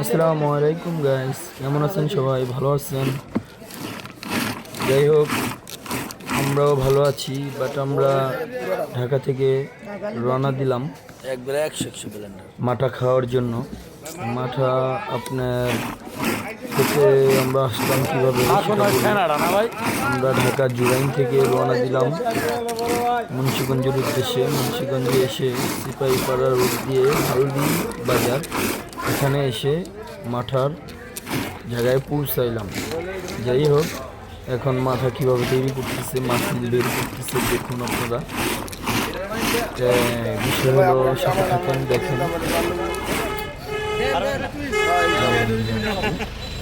আসসালামু আলাইকুম গাইস কেমন আছেন সবাই? ভালো আছেন? যাই হোক আমরাও ভালো আছি বাট আমরা ঢাকা থেকে রওনা দিলাম একবারে একশো একশো মাঠা খাওয়ার জন্য। মাঠা আপনার থেকে আমরা আসলাম কীভাবে আমরা ঢাকা জুরাইন থেকে রওনা দিলাম মুন্সিগঞ্জের উদ্দেশ্যে মুন্সিগঞ্জে এসে সিপাহীপাড়া রোড দিয়ে হালদি বাজার এখানে এসে মাঠার জায়গায় পৌঁছাইলাম যাই হোক এখন মাথা কীভাবে তৈরি করতেছে মাছ বের করতেছে দেখুন আপনারা বিষয় হলো সাথে থাকেন দেখেন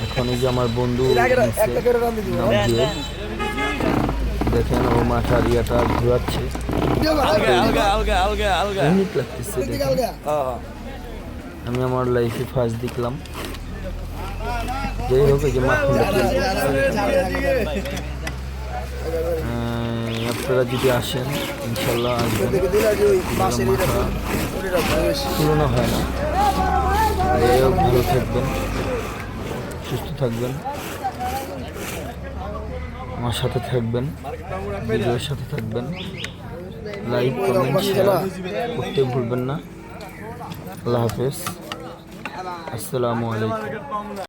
এখন এই যে আমার বন্ধু দেখেন ও মাথার ইয়াটা ঘোরাচ্ছে। ইউনিক লাগতেছে হ্যাঁ আমি আমার লাইফে ফার্স্ট দেখলাম। যাই হোক এই যে মাখন আপনারা যদি আসেন ইনশাল্লাহ আসবেন। মাথা তুলনা হয় না। যাই হোক ভালো থাকবেন। সুস্থ থাকবেন। আমার সাথে থাকবেন, ভিডিওর সাথে থাকবেন। লাইক কমেন্ট শেয়ার করতে ভুলবেন না। আল্লাহ হাফেজ। আসসালামু আলাইকুম।